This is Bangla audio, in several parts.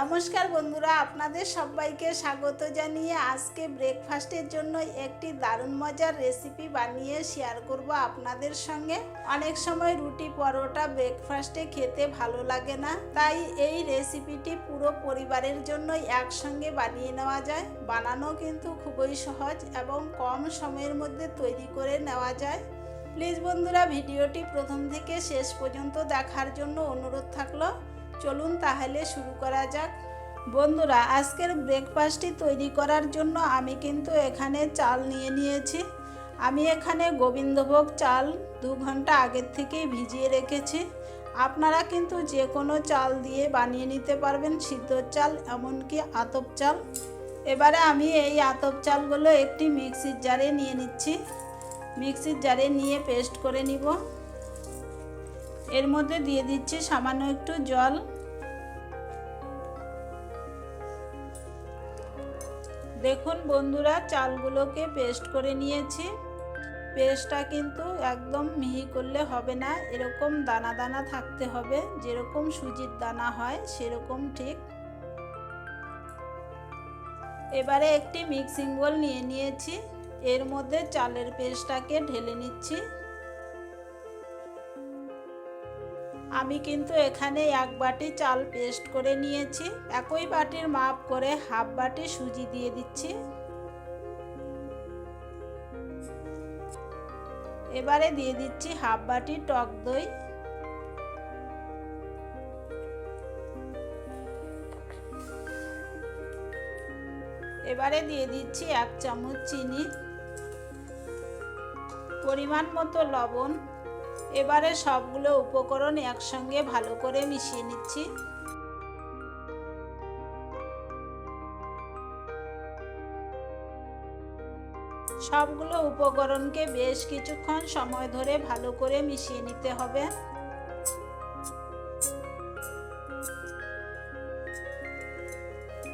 নমস্কার বন্ধুরা, আপনাদের সবাইকে স্বাগত জানিয়ে আজকে ব্রেকফাস্টের জন্য একটি দারুণ মজার রেসিপি বানিয়ে শেয়ার করব আপনাদের সঙ্গে। অনেক সময় রুটি পরোটা ব্রেকফাস্টে খেতে ভালো লাগে না, তাই এই রেসিপিটি পুরো পরিবারের জন্য একসঙ্গে বানিয়ে নেওয়া যায়। বানানো কিন্তু খুবই সহজ এবং কম সময়ের মধ্যে তৈরি করে নেওয়া যায়। প্লিজ বন্ধুরা, ভিডিওটি প্রথম থেকে শেষ পর্যন্ত দেখার জন্য অনুরোধ থাকল। চলুন তাহলে শুরু করা যাক। বন্ধুরা, আজকের ব্রেকফাস্টটি তৈরি করার জন্য আমি কিন্তু এখানে চাল নিয়ে নিয়েছি। আমি এখানে গোবিন্দভোগ চাল দু ঘণ্টা আগের থেকেই ভিজিয়ে রেখেছি। আপনারা কিন্তু যে কোনো চাল দিয়ে বানিয়ে নিতে পারবেন, সিদ্ধ চাল, এমনকি আতপ চাল। এবারে আমি এই আতপ চালগুলো একটি মিক্সির জারে নিয়ে নিচ্ছি। মিক্সির জারে নিয়ে পেস্ট করে নিব। এর মধ্যে দিয়ে দিচ্ছি সামান্য একটু জল। দেখুন বন্ধুরা, চালগুলোকে পেস্ট করে নিয়েছি। পেস্টটা কিন্তু একদম মিহি করলে হবে না, এরকম দানা দানা থাকতে হবে। যেরকম সুজির দানা হয়, সেরকম ঠিক। এবারে একটি মিক্সিং বোল নিয়ে নিয়েছি। এর মধ্যে চালের পেস্টটাকে ঢেলে নিচ্ছি। আমি কিন্তু এখানে এক বাটি চাল পেস্ট করে নিয়েছি। একই বাটির মাপ করে হাফ বাটি সুজি দিয়ে দিচ্ছি। এবারে দিয়ে দিচ্ছি হাফ বাটি টক দই। এবারে দিয়ে দিচ্ছি এক চামচ চিনি। পরিমাণ মতো লবণ। এবারে সবগুলো উপকরণ একসঙ্গে ভালো করে মিশিয়ে নিচ্ছি। সবগুলো উপকরণকে বেশ কিছুক্ষণ সময় ধরে ভালো করে মিশিয়ে নিতে হবে।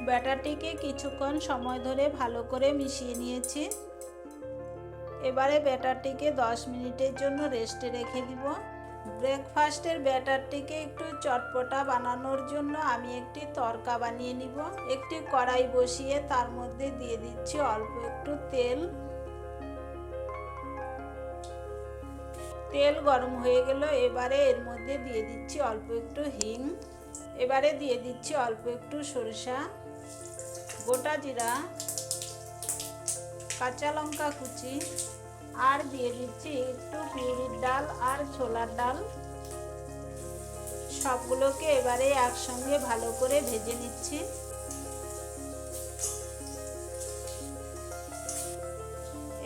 ব্যাটারটিকে কিছুক্ষণ সময় ধরে ভালো করে মিশিয়ে নিয়েছি। এবারে ব্যাটারটিকে 10 মিনিটের জন্য রেস্টে রেখে দিব। ব্রেকফাস্টের ব্যাটারটিকে একটু চটপটা বানানোর জন্য আমি একটি তরকা বানিয়ে নিব। একটি কড়াই বসিয়ে তার মধ্যে দিয়ে দিচ্ছি অল্প একটু তেল। তেল গরম হয়ে গেল, এবারে এর মধ্যে দিয়ে দিচ্ছি অল্প একটু হিং। এবারে দিয়ে দিচ্ছি অল্প একটু সরিষা। গোটা জিরা, কাঁচা লঙ্কা কুচি। আর দিয়ে দিচ্ছি একটু পিউরির ডাল আর ছোলার ডাল। সবগুলোকে এবারে একসঙ্গে ভালো করে ভেজে নিচ্ছি।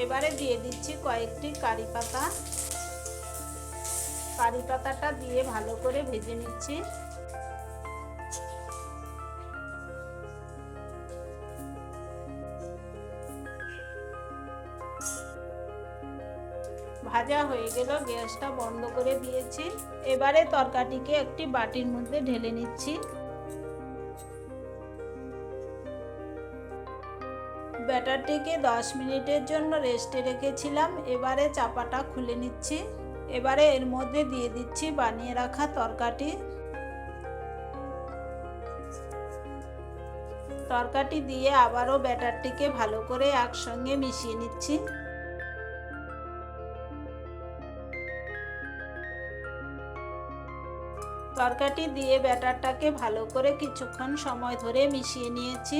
এবারে দিয়ে দিচ্ছি কয়েকটি কারি পাতা। কারি পাতাটা দিয়ে ভালো করে ভেজে নিচ্ছি। ভাজা হয়ে গেল, গ্যাসটা বন্ধ করে দিয়েছি। এবারে তরকারিটিকে একটি বাটির মধ্যে ঢেলে নিচ্ছি। ব্যাটারটিকে 10 মিনিটের জন্য রেস্টে রেখেছিলাম। এবারে চাপাটা খুলে নিচ্ছি। এবারে এর মধ্যে দিয়ে দিচ্ছি বানিয়ে রাখা তরকাটি তরকাটি দিয়ে আবারও ব্যাটারটিকে ভালো করে একসঙ্গে মিশিয়ে নিচ্ছি। তরকাটি দিয়ে ব্যাটারটাকে ভালো করে কিছুক্ষণ সময় ধরে মিশিয়ে নিয়েছি।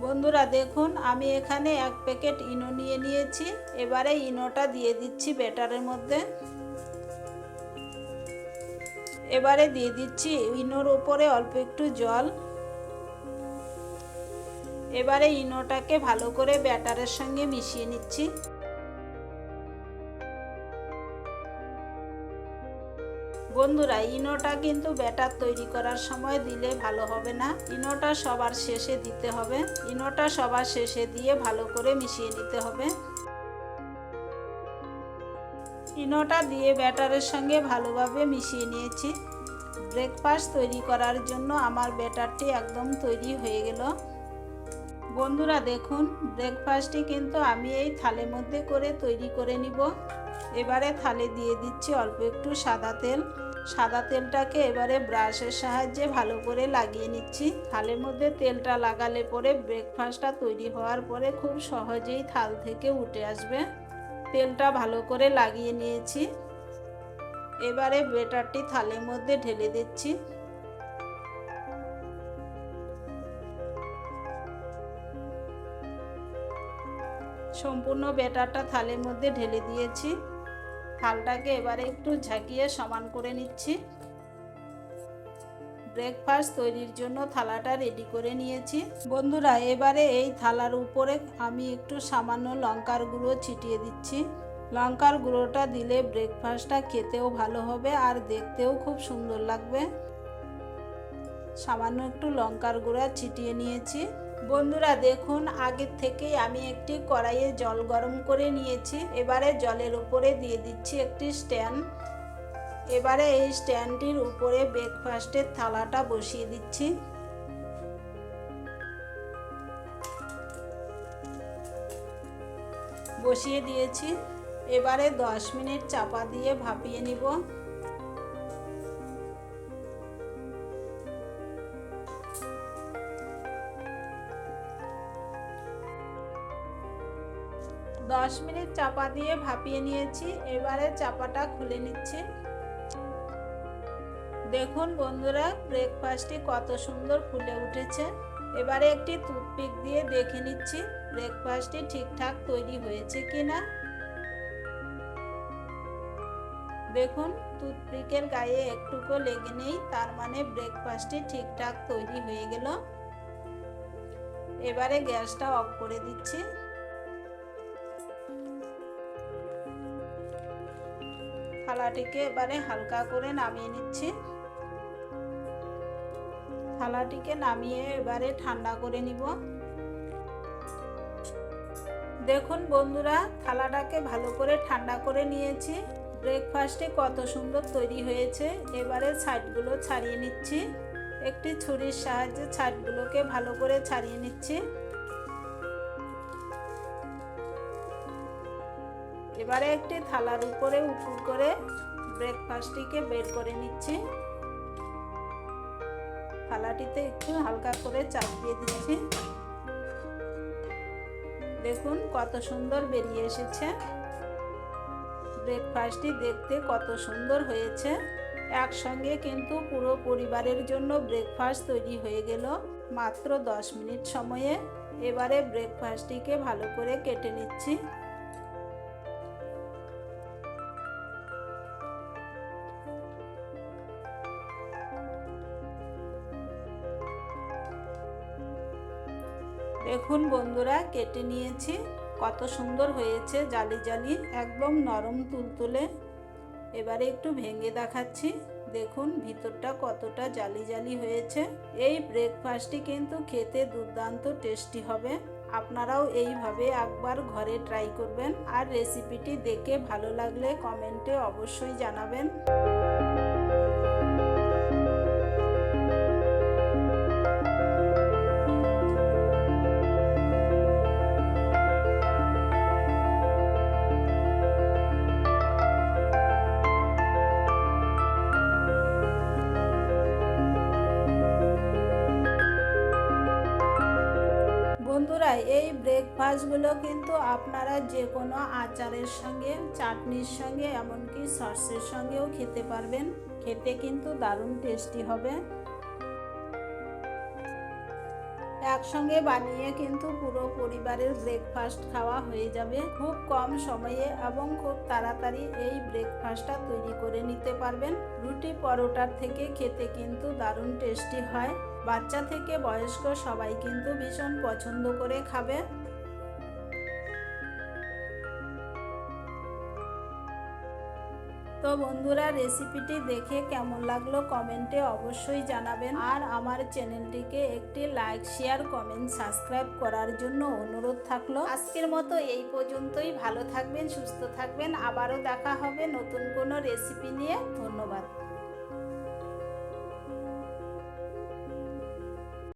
বন্ধুরা, দেখুন, আমি এখানে এক প্যাকেট ইনো নিয়ে নিয়েছি। এবারে ইনোটা দিয়ে দিচ্ছি ব্যাটারের মধ্যে। এবারে দিয়ে দিচ্ছি ইনোর ওপরে অল্প একটু জল। এবারে ইনোটাকে ভালো করে ব্যাটারের সঙ্গে মিশিয়ে নিচ্ছি। বন্ধুরা, ইনোটা কিন্তু ব্যাটার তৈরি করার সময় দিলে ভালো হবে না। ইনোটা সবার শেষে দিতে হবে। ইনোটা সবার শেষে দিয়ে ভালো করে মিশিয়ে নিতে হবে। ইনোটা দিয়ে ব্যাটারের সঙ্গে ভালোভাবে মিশিয়ে নিয়েছি। ব্রেকফাস্ট তৈরি করার জন্য আমার ব্যাটারটি একদম তৈরি হয়ে গেল। বন্ধুরা দেখুন ব্রেকফাস্টটি কিন্তু আমি এই থালের মধ্যে করে তৈরি করে নিব। এবারে থালে দিয়ে দিচ্ছি অল্প একটু সাদা তেল। সাদা তেলটাকে এবারে ব্রাশের সাহায্যে ভালো করে লাগিয়ে নিচ্ছি। থালের মধ্যে তেলটা লাগালে পরে ব্রেকফাস্টটা তৈরি হওয়ার পরে খুব সহজেই থাল থেকে উঠে আসবে। তেলটা ভালো করে লাগিয়ে নিয়েছি। এবারে বেটারটি থালের মধ্যে ঢেলে দিচ্ছি। সম্পূর্ণ বেটারটা থালের মধ্যে ঢেলে দিয়েছি। থালটাকে এবারে একটু ঝাঁকিয়ে সমান করে নিচ্ছি। ব্রেকফাস্ট তৈরির জন্য থালাটা রেডি করে নিয়েছি। বন্ধুরা, এবারে এই থালার উপরে আমি একটু সামান্য লঙ্কার গুঁড়ো ছিটিয়ে দিচ্ছি। লঙ্কার গুঁড়োটা দিলে ব্রেকফাস্টটা খেতেও ভালো হবে আর দেখতেও খুব সুন্দর লাগবে। সামান্য একটু লঙ্কার গুঁড়া ছিটিয়ে নিয়েছি। বন্ধুরা, দেখুন, আগের থেকেই আমি একটি কড়াইয়ে জল গরম করে নিয়েছি। এবারে জলের উপরে দিয়ে দিচ্ছি একটি স্ট্যান্ড। এবারে এই স্ট্যান্ডটির উপরে ব্রেকফাস্টের থালাটা বসিয়ে দিচ্ছি। বসিয়ে দিয়েছি। এবারে দশ মিনিট চাপা দিয়ে ভাপিয়ে নিব। দশ মিনিট চাপা দিয়ে ভাপিয়ে নিয়েছি, এবারে চাপাটা খুলে নিচ্ছি। দেখুন বন্ধুরা ব্রেকফাস্টটি কত সুন্দর ফুলে উঠেছে। এবারে একটি টুথপিক দিয়ে দেখে নিচ্ছি ব্রেকফাস্টটি ঠিকঠাক তৈরি হয়েছে কি না দেখুন টুথপিকের গায়ে একটুকু লেগে নেই, তার মানে ব্রেকফাস্টটি ঠিকঠাক তৈরি হয়ে গেল। এবারে গ্যাসটা অফ করে দিচ্ছি। থালাটিকে এবারে হালকা করে নামিয়ে নিচ্ছি। থালাটিকে নামিয়ে এবারে ঠান্ডা করে নিব। দেখুন বন্ধুরা, থালাটাকে ভালো করে ঠান্ডা করে নিয়েছি। ব্রেকফাস্টে কত সুন্দর তৈরি হয়েছে। এবারে ছাইটগুলো ছাড়িয়ে নিচ্ছি। একটি ছুরির সাহায্যে ছাইটগুলোকে ভালো করে ছাড়িয়ে নিচ্ছি। এবারে একটি থালার উপরে উপুর করে ব্রেকফাস্টটিকে বের করে নিচ্ছি। থালাটিতে একটু হালকা করে চাপ দিয়ে দিচ্ছি। দেখুন কত সুন্দর বেরিয়ে এসেছে। ব্রেকফাস্টটি দেখতে কত সুন্দর হয়েছে। একসঙ্গে কিন্তু পুরো পরিবারের জন্য ব্রেকফাস্ট তৈরি হয়ে গেল মাত্র দশ মিনিট সময়ে। এবারে ব্রেকফাস্টটিকে ভালো করে কেটে নিচ্ছি। দেখুন বন্ধুরা, কেটে নিয়েছি। কত সুন্দর হয়েছে জালি জালি একদম নরম তুলতুলে। এবারে একটু ভেঙে দেখাচ্ছি। দেখুন ভিতরটা কতটা জালি জালি হয়েছে। এই ব্রেকফাস্টটি কিন্তু খেতে দুর্দান্ত টেস্টি হবে। আপনারাও এইভাবে একবার ঘরে ট্রাই করবেন। আর রেসিপিটি দেখে ভালো লাগলে কমেন্টে অবশ্যই জানাবেন। ব্রেকফাস্টগুলো কিন্তু আপনারা যে কোনো আচারের সঙ্গে, চাটনির সঙ্গে, এমনকি সসের সঙ্গেও খেতে পারবেন। খেতে কিন্তু দারুণ টেস্টি হবে। একসঙ্গে বানিয়ে কিন্তু পুরো পরিবারের ব্রেকফাস্ট খাওয়া হয়ে যাবে। খুব কম সময়ে এবং খুব তাড়াতাড়ি এই ব্রেকফাস্টটা তৈরি করে নিতে পারবেন। রুটি পরোটার থেকে খেতে কিন্তু দারুণ টেস্টি হয়। বাচ্চা থেকে বয়স্ক সবাই কিন্তু ভীষণ পছন্দ করে খাবে। তো বন্ধুরা রেসিপিটি দেখে কেমন লাগল কমেন্টে অবশ্যই জানাবেন। আর আমার চ্যানেলটিকে একটি লাইক, শেয়ার, কমেন্ট, সাবস্ক্রাইব করার জন্য অনুরোধ থাকল। আজকের মতো এই পর্যন্তই। ভালো থাকবেন, সুস্থ থাকবেন। আবারও দেখা হবে নতুন কোনো রেসিপি নিয়ে। ধন্যবাদ।